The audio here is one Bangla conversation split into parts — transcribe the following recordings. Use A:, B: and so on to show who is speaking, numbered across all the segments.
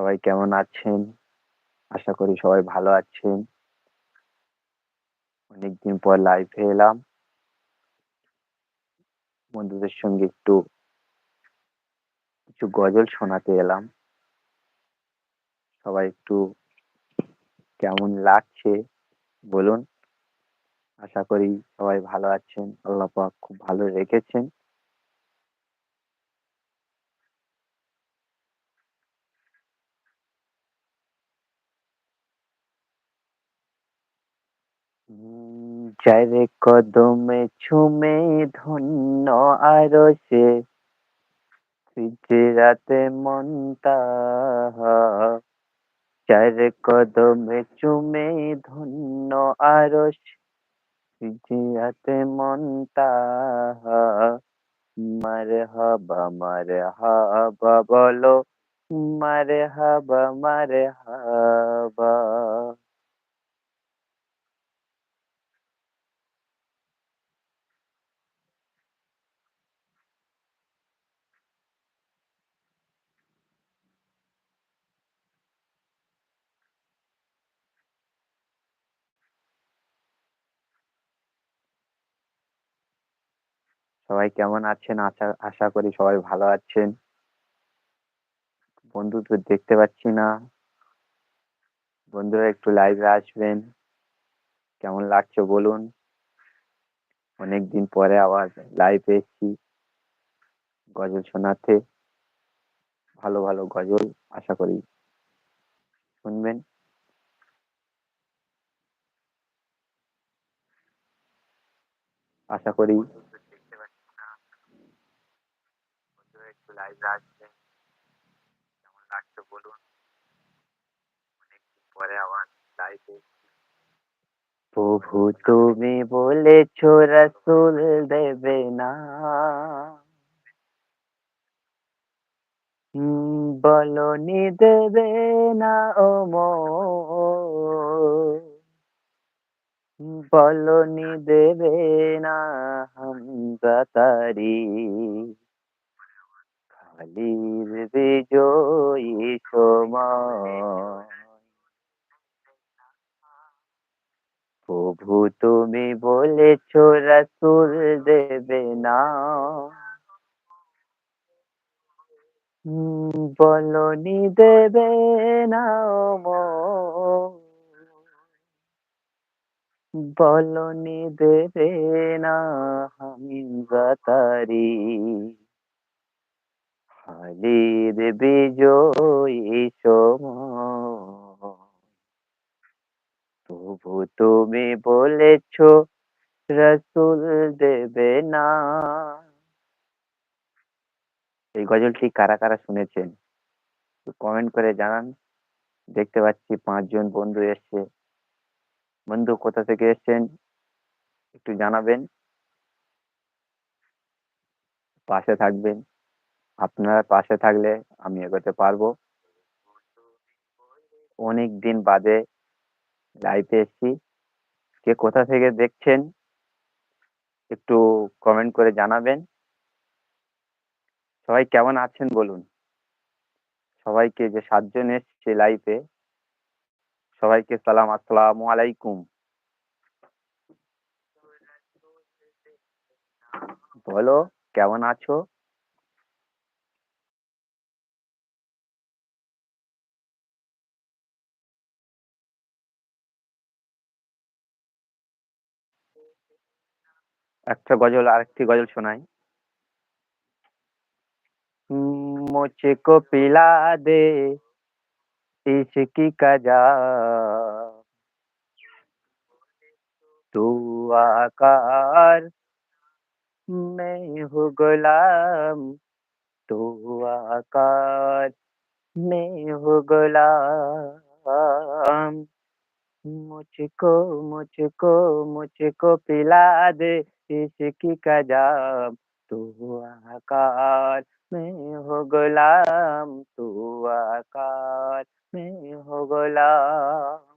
A: সবাই কেমন আছেন? আশা করি সবাই ভালো আছেন। অনেকদিন পর লাইভে এলাম। বন্ধুদের সঙ্গে একটু কিছু গজল শোনাতে এলাম। সবাই একটু কেমন লাগছে বলুন? আশা করি সবাই ভালো আছেন। আল্লাহ পাক খুব ভালো রেখেছেন। যার কদমে ঝুমে ধন্য আরশে সিজরাতে মনটা যার কদমে চুমে ধন্য আরশ সিজরাতে মনটা মারহাবা মারহাবা বলো মারহাবা মারহাবা সবাই কেমন আছেন? আশা আশা করি সবাই ভালো আছেন। বন্ধু তো দেখতে পাচ্ছি না। বন্ধুরা একটু লাইভে আসবেন। কেমন লাগছে বলুন? অনেকদিন পরে আবার লাইভে এসেছি। গজল শোনাতে। ভালো, ভালো গজল আশা করি শুনবেন। আশা করি দেখতে পাচ্ছি না। বন্ধুরা একটু লাইভে আসবেন। কেমন লাগছে বলুন? অনেকদিন পরে আবার লাইভে প্রভু তুমি বলেছ রসুল দেবে না হুম, বলনি দেবে না ও বলনি দেবে না হামজা তারি খালির বিজয়ী সময়। প্রভু তুমি বলেছ, রাসূল দেবে না। বলনি দেবে না বলনি দেবে না হামজা তারি খালিদ বিজয়ী সময় তবু তুমি বলেছ, রসুল দেবে না। এই গজলটি কারা কারা শুনেছেন? কমেন্ট করে জানান। দেখতে পাচ্ছি পাঁচজন বন্ধু এসছে। বন্ধু কোথা থেকে এসছেন? একটু জানাবেন। পাশে থাকবেন। আপনারা পাশে থাকলে আমি এগোতে পারব। অনেক দিন বাদে লাইভে এসছি। কে কোথা থেকে দেখছেন, একটু কমেন্ট করে জানাবেন। সবাই কেমন আছেন বলুন? সবাইকে যে সাতজন এসছে লাইফে সবাইকে সালাম, আসসালামু আলাইকুম। বলো, কেমন আছো? একটা গজল আরেকটি গজল শোনাই मुझको पिला दे इश्क का जाम तू आकार मैं हूँ गुलाम तू आकार मैं हूँ गुलाम मुझको मुझको मुझको पिला दे इश्क का जाम तू आकार मैं हूँ गुलाम तू आकार मैं हूँ गुलाम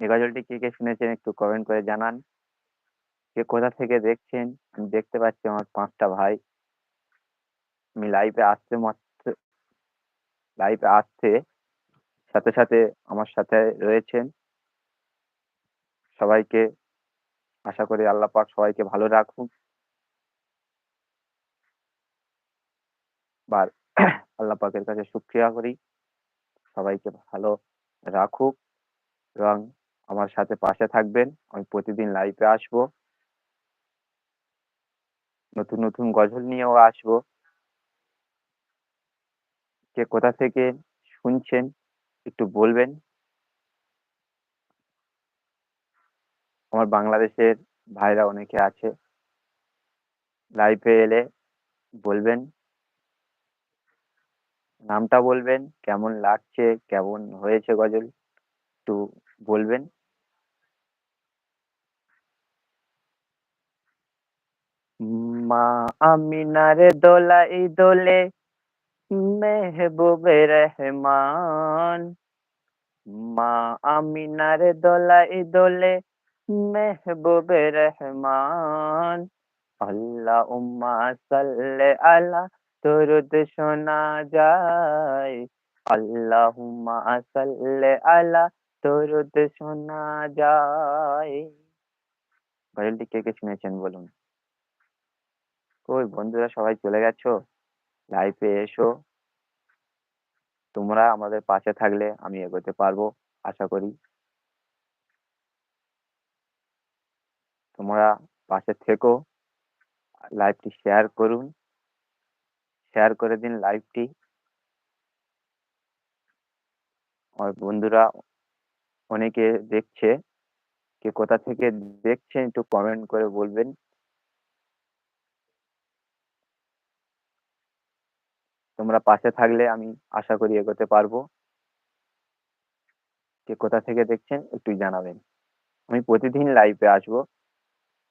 A: এই গজলটি কে কে শুনেছেন একটু কমেন্ট করে জানান কে কোথা থেকে দেখছেন আমি দেখতে পাচ্ছি আমার পাঁচটা ভাই আমি লাইভে আসতে মাত্র লাইভে আসতে সাথে, সাথে আমার সাথে রয়েছেন। সবাইকে আশা করি আল্লাহ পাক সবাইকে ভালো রাখুন। বার আল্লাহ পাকের কাছে শুকরিয়া করি। সবাইকে ভালো রাখুক এবং আমার সাথে পাশে থাকবেন। আমি প্রতিদিন লাইভে আসব। নতুন, নতুন গজল নিয়েও আসব। কে কোথা থেকে শুনছেন একটু বলবেন? আমার বাংলাদেশের ভাইরা অনেকে আছে। লাইভে এলে বলবেন। নামটা বলবেন, কেমন লাগছে, কেমন হয়েছে গজল একটু বলবেন। মা আমিনার দোলাই দোলে মেহবুবে রহমান মা আমিনার দোলাই দোলে মেহবুবে রহমান আল্লাহ উম্মা সাল্লে আলা দরুদ শোনা যায় আল্লাহুম্মা সাল্লে আলা দরুদ শোনা যায় গজলটি কে, কে শুনেছেন বলুন? কই বন্ধুরা সবাই চলে গেছো? লাইভে এসো। তোমরা আমাদের পাশে থাকলে আমি এগোতে পারব আশা করি। তোমরা পাশে থেকো। লাইভটি শেয়ার করুন। শেয়ার করে দিন লাইভটি। আমার বন্ধুরা অনেকে দেখছে। কে কোথা থেকে দেখছেন একটু কমেন্ট করে বলবেন। তোমরা পাশে থাকলে আমি আশা করি এগোতে পারব। কে কোথা থেকে দেখছেন একটু জানাবেন। আমি প্রতিদিন লাইভে আসব।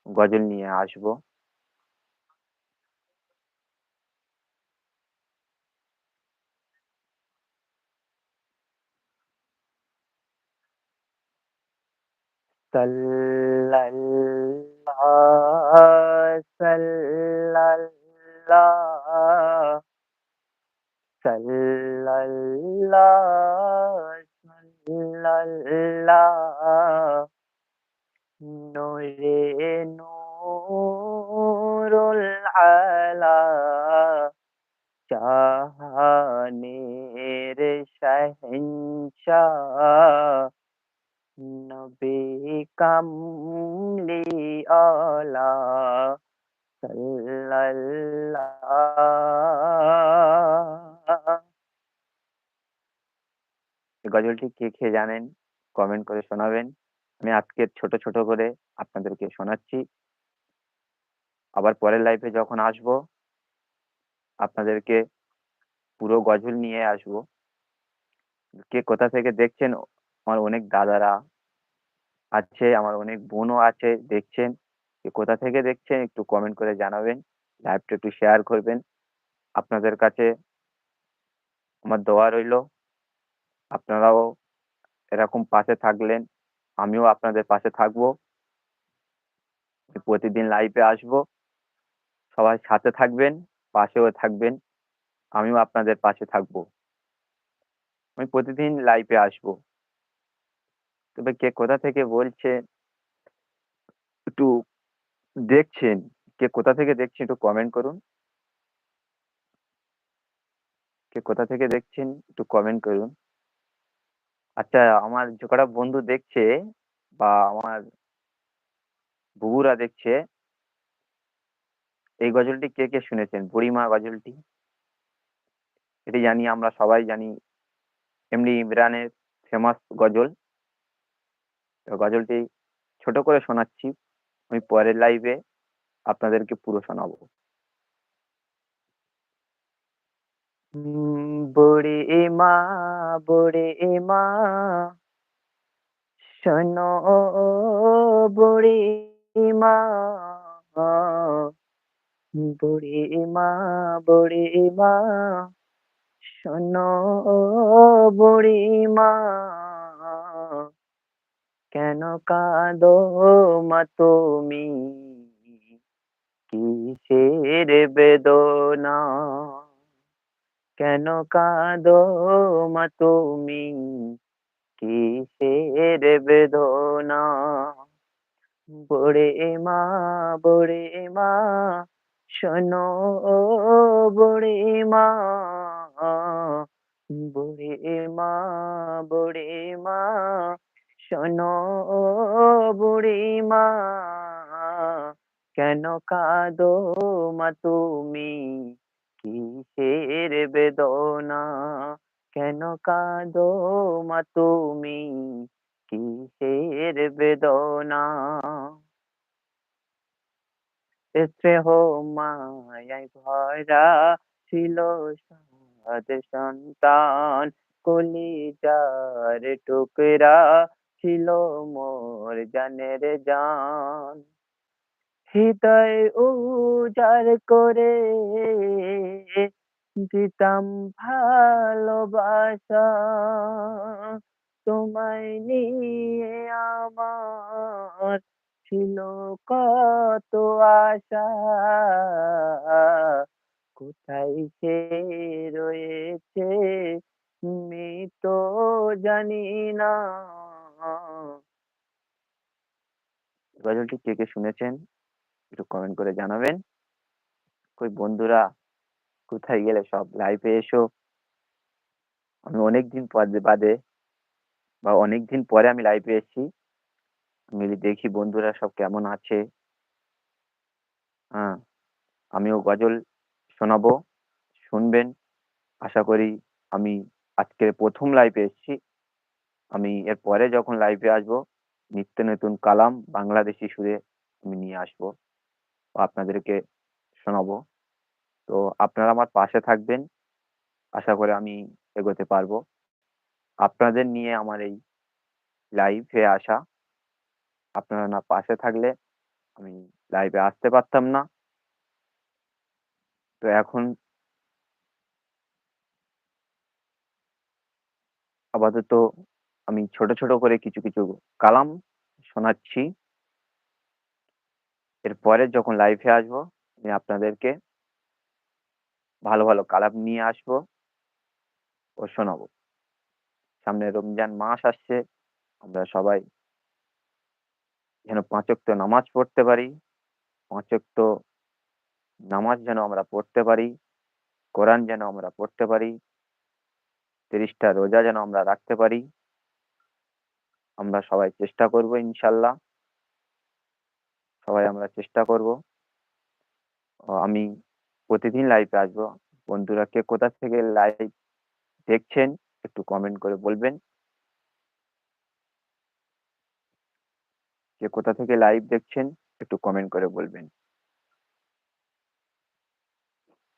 A: গজল নিয়ে আসব। সাল্লাল্লাহ সাল্লাল্লাহ সাল্লাল্লাহ সাল্লাল্লাহ নূরে নূরুল আলা জাহানের শাহেনশাহ নবী কামলি আলা গজলটি কে, কে জানেন কমেন্ট করে শোনাবেন। আমি আজকে ছোট, ছোট করে আপনাদেরকে শোনাচ্ছি। আবার পরের লাইফে যখন আসব আপনাদেরকে পুরো গজল নিয়ে আসব। কে কোথা থেকে দেখছেন আমার অনেক দাদারা আছে, আমার অনেক বোনও আছে দেখছেন। কে কোথা থেকে দেখছেন একটু কমেন্ট করে জানাবেন। লাইভটা একটু শেয়ার করবেন। আপনাদের কাছে আমার দোয়া রইল। আপনারাও এরকম পাশে থাকলেন আমিও আপনাদের পাশে থাকব। প্রতিদিন লাইভে আসব। সবাই সাথে থাকবেন, পাশেও থাকবেন। আমিও আপনাদের পাশে থাকব। আমি প্রতিদিন লাইভে আসব। তবে কে কোথা থেকে বলছে একটু দেখছেন, কে কোথা থেকে দেখছেন একটু কমেন্ট করুন। কে কোথা থেকে দেখছেন একটু কমেন্ট করুন। আচ্ছা আমার যে কটা বন্ধু দেখছে বা আমার বুবুরা দেখছে এই গজলটি কে, কে শুনেছেন? বুড়িমা গজলটি? এটি জানি আমরা সবাই জানি এমনি ইমরানের ফেমাস গজল। তো গজলটি ছোট করে শোনাচ্ছি। আমি পরের লাইভে আপনাদেরকে পুরো শোনাবো। হুম, বুড়িমা, বুড়িমা শোনো বুড়িমা বুড়িমা, বুড়িমা শোনো বুড়িমা কেন কাঁদো মা তুমি? কিসের বেদনা? কেন কাঁদো মা তুমি? কিসের বেদনা? বড়ে মা বড়ে মা, শোনো বড়ে মা। বড়ে মা বড়ে মা, শোনো বুড়ি মা। কেন কাঁদো মা তুমি? কিসের বেদনা? কেন কাঁদো মা তুমি? কিসের বেদনা? স্নেহ মায়ায় ভরা ছিল সাদ সন্তান। কলিজার টুকরা ছিল মোর জানের জান। হৃদয় উজার করে দিতাম ভালোবাসা। তোমায় নিয়ে আমার ছিল কত আশা। কোথায় সে রয়েছে আমি তো জানি না। গজলটি কে কে শুনেছেন? একটু কমেন্ট করে জানাবেন। কই বন্ধুরা, কোথায় গেলে সব লাইভে এসো? আমি অনেকদিন বাদে, বা অনেকদিন পরে আমি লাইভে এসেছি। আমি দেখি বন্ধুরা সব কেমন আছে। হ্যাঁ আমিও গজল শোনাবো, শুনবেন। আশা করি আমি আজকে প্রথম লাইভে এসেছি। আমি এর পরে যখন লাইভে আসব, নিত্য নতুন কালাম বাংলাদেশি সুরে আমি নিয়ে আসব। আপনাদেরকে শোনাবো। তো আপনারা আমার পাশে থাকবেন। আশা করে আমি এগোতে পারব। আপনাদের নিয়ে আমার এই লাইভে আসা। আপনারা না পাশে থাকলে আমি লাইভে আসতে পারতাম না। তো এখন আপাতত আমি ছোট ছোট করে কিছু কিছু কালাম শোনাচ্ছি। এরপরে যখন লাইভে আসব, আমি আপনাদেরকে ভালো ভালো কালাম নিয়ে আসব ও শোনাবো। সামনে রমজান মাস আসছে, আমরা সবাই যেন পাঁচক্ত নামাজ পড়তে পারি পাঁচক্ত নামাজ যেন আমরা পড়তে পারি, কোরআন যেন আমরা পড়তে পারি, তিরিশটা রোজা যেন আমরা রাখতে পারি, আমরা সবাই চেষ্টা করব ইনশাল্লাহ। সবাই আমরা চেষ্টা করব। আমি প্রতিদিন লাইভে আসব। বন্ধুরা কে কোথা থেকে লাইভ দেখছেন, একটু কমেন্ট করে বলবেন। কে কোথা থেকে লাইভ দেখছেন, একটু কমেন্ট করে বলবেন।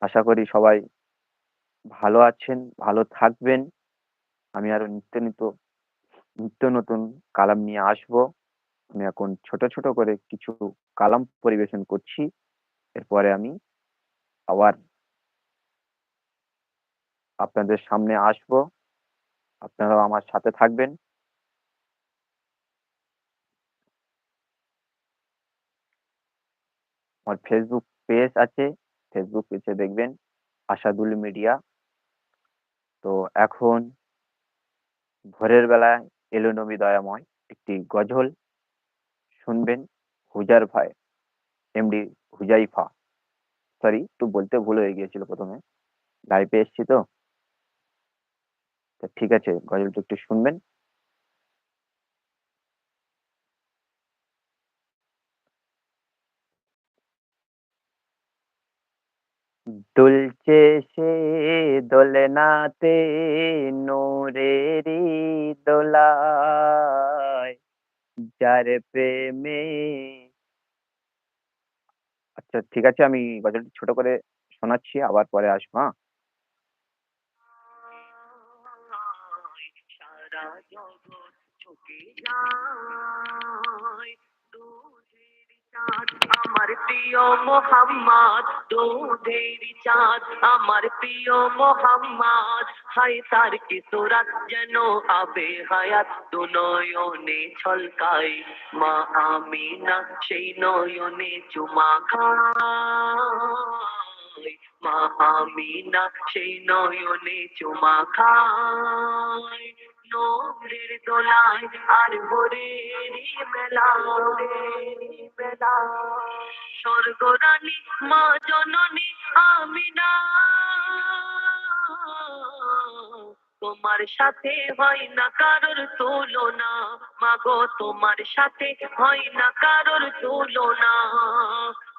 A: আশা করি সবাই ভালো আছেন, ভালো থাকবেন। আমি আরও নিত্য নিত্য নিত্য নতুন কালাম নিয়ে আসব। আমি এখন ছোট ছোট করে কিছু কালাম পরিবেশন করছি। এরপরে আমি আবার আপনাদের সামনে আসব। আপনারাও আমার সাথে থাকবেন। আমার ফেসবুক পেজ আছে। ফেসবুক পেজে দেখবেন আশাদুল মিডিয়া। তো এখন ভোরের বেলায় এলো নবী দয়াময় একটি গজল শুনবেন। হুজার ভাই এমডি হুজাইফা। সরি একটু বলতে ভুল হয়ে গিয়েছিল প্রথমে। লাইভে এসছি তো। ঠিক আছে, গজলটা একটু শুনবেন। দুলছে সে দোলনাতে নোরেরি দোলায় যার প্রেমে আচ্ছা ঠিক আছে, আমি গজলটি ছোট করে শোনাচ্ছি, আবার পরে আসব হ্যাঁ? আমার প্রিয় মোহাম্মদ, দুধের চাঁদ, আমার প্রিয় মোহাম্মদ হাই তার কি যেন আবে হায়াত দু নয়নে ছলকাই মা আমিনা, সেই নয়নে চুমা খায়।
B: মা আমিনা, সেই নয়নে চুমা খায়। নোরের দোলায় আর ভোরেরই মেলা মেলা। স্বর্গরানী, মা জননী, আমিনা। তোমার সাথে হয় না কারোর তুলনা। মাগো, তোমার সাথে হয় না কারোর তুলনা।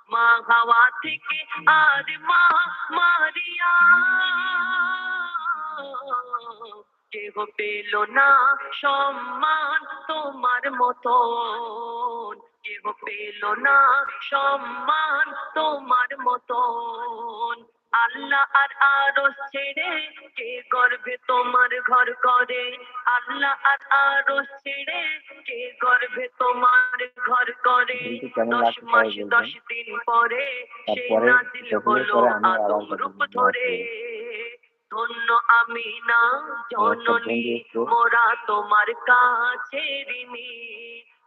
B: মা হাওয়া থেকে আর মা মারিয়া। কেহ পেল না সম্মান তোমার মতন। কেহ পেল না সম্মান তোমার মতন। আল্লাহ আর আরও ছেড়ে কে গর্ভে তোমার ঘর করে? আল্লাহ আর আরও ছেড়ে কে গর্ভে তোমার ঘর করে? দশ মাস দশ দিন পরে সেই নাজিল হলো আদম রূপ ধরে। ধন্য আমি না জননী মোরা তোমার কাছে ঋণী।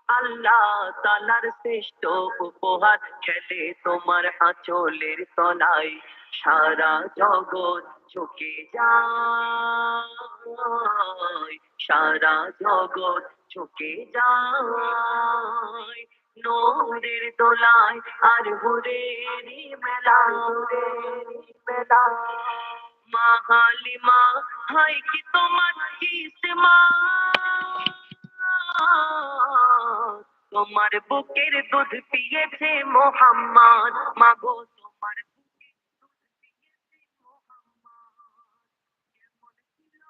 B: আল্লাহ তালার শ্রেষ্ঠ উপহার খেলে তোমার আঁচলের তলায়। সারা জগৎ চোখে যায়। সারা জগৎ চোখে যায়। নোরের দোলায় আর হুরেরি মেলা। মেলা মা হালিমা হাই কি তোমার কিসমা? তোমার বুকের দুধ পিয়েছে মোহাম্মদ। মাগো তোমার বুকের দুধ পিয়েছে মোহাম্মদ কেমন ছিল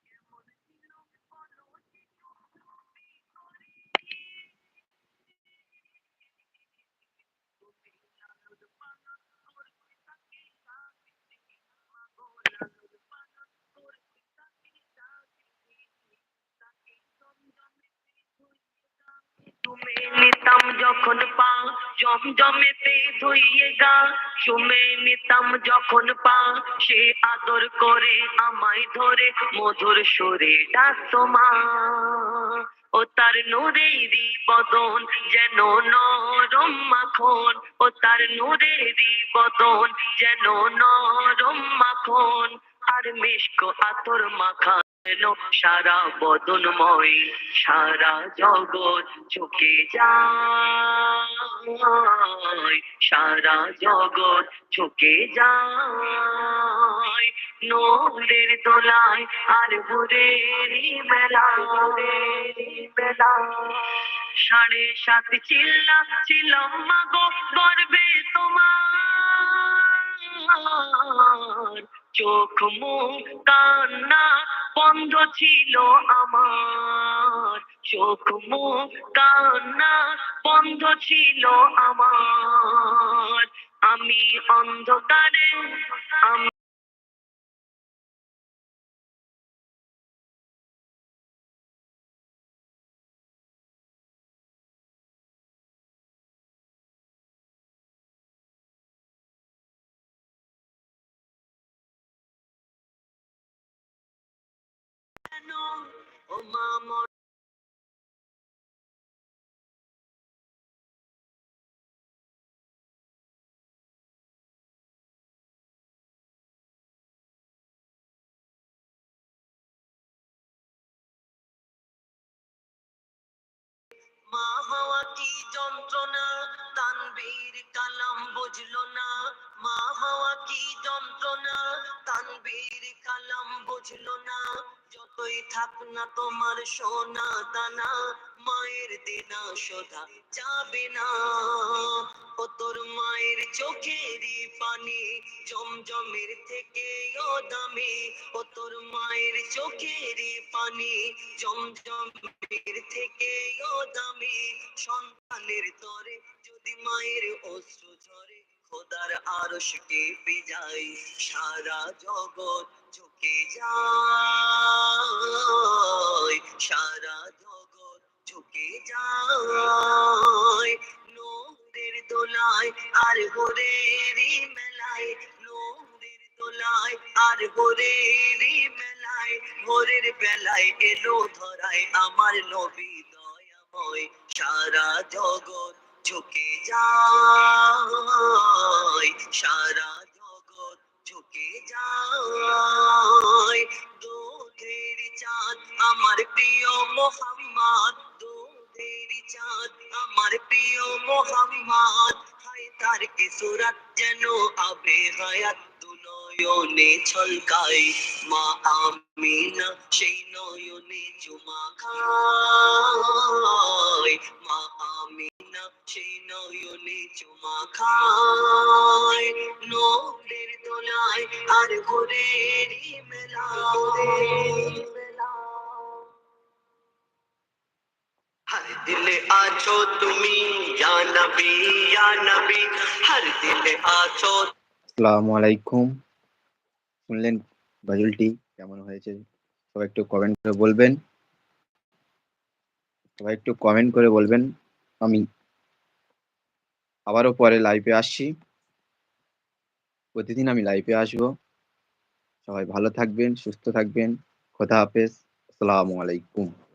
B: কেমন ছিল বলো তুমি করে তুমি লালন পালন করবে তাকে সাবিত্রী মাগো লালন পালন করবে তাকে সাবিত্রী তাকে জমজমেতে ধুইয়ে গা তুমি নিতাম যখন পা জমজমেতে ধুইয়ে গা। চুমে নিতাম যখন পা, সে আদর করে আমায় ধরে মধুর সুরে ডাকতো ও তার নূরেরই বদন যেন নরম মাখন। ও তার নূরেরই বদন যেন নরম মাখন। আর মিষ্ক আতর মাখা সারা বদনময়, সারা জগৎ ঝুঁকে যায়। সারা জগৎ ঝুঁকে যায়। নোরের দোলায় আর ভোরেরই মেলা মেলা। সাড়ে সাত চিল্লা ছিলাম মাগো, গর্বে তোমার। চোখ মুখ কান্না বন্ধ ছিল আমার। চোখ মুখ কান্না বন্ধ ছিল আমার। আমি অন্ধকারে আমি amor. মা হওয়া কি যন্ত্রণা? তানবীর কালাম বুঝলো না। মা হওয়া কি যন্ত্রণা? তানবীর কালাম বুঝলো না। যতই থাক না তোমার সোনা দানা, মায়ের দেনা সোধা যাবে না। ও তোর মায়ের চোখেরই পানি, জমজমের থেকে ও দামি। ও তোর মায়ের চোখেরই পানি জমজমের থেকে দামি। সন্তানের তরে যদি মায়ের অশ্রু ঝরে, খোদার আরশ কেঁপে যায়, সারা জগৎ ঝুঁকে যায়। সারা জগৎ ঝুঁকে যায়। নূরের দোলায় আর গোরেরই মেলায় আর ভোরেরই বেলায় ভোরের বেলায় এলো ধরায় আমার নবী দয়াময়। সারা জগৎ ঝুঁকে যায়, সারা জগৎ ঝুঁকে যায়। দুধের চাঁদ আমার প্রিয় মোহাম্মদ, দুধের চাঁদ আমার প্রিয় মোহাম্মদ। হায় তার কি সুরাত যেন আবে হায়াত দুনয়নে ছলকাই মা আমিনা সেই নয়নে চুমা খায় মা আমিনা সেই নয়নে চুমা খায় নোরের দোলায় আর ভোরেরই মেলা हर दिल आछो तुमी या नबी या नबी हर दिल आछो
A: আসসালামু আলাইকুম শুনলেন গজলটি কেমন হয়েছে? সবাই একটু কমেন্ট করে বলবেন। সবাই একটু কমেন্ট করে বলবেন। আমি আবারও পরে লাইভে আসছি। প্রতিদিন আমি লাইভে আসব। সবাই ভালো থাকবেন, সুস্থ থাকবেন। খোদা হাফেজ। আসসালামু আলাইকুম।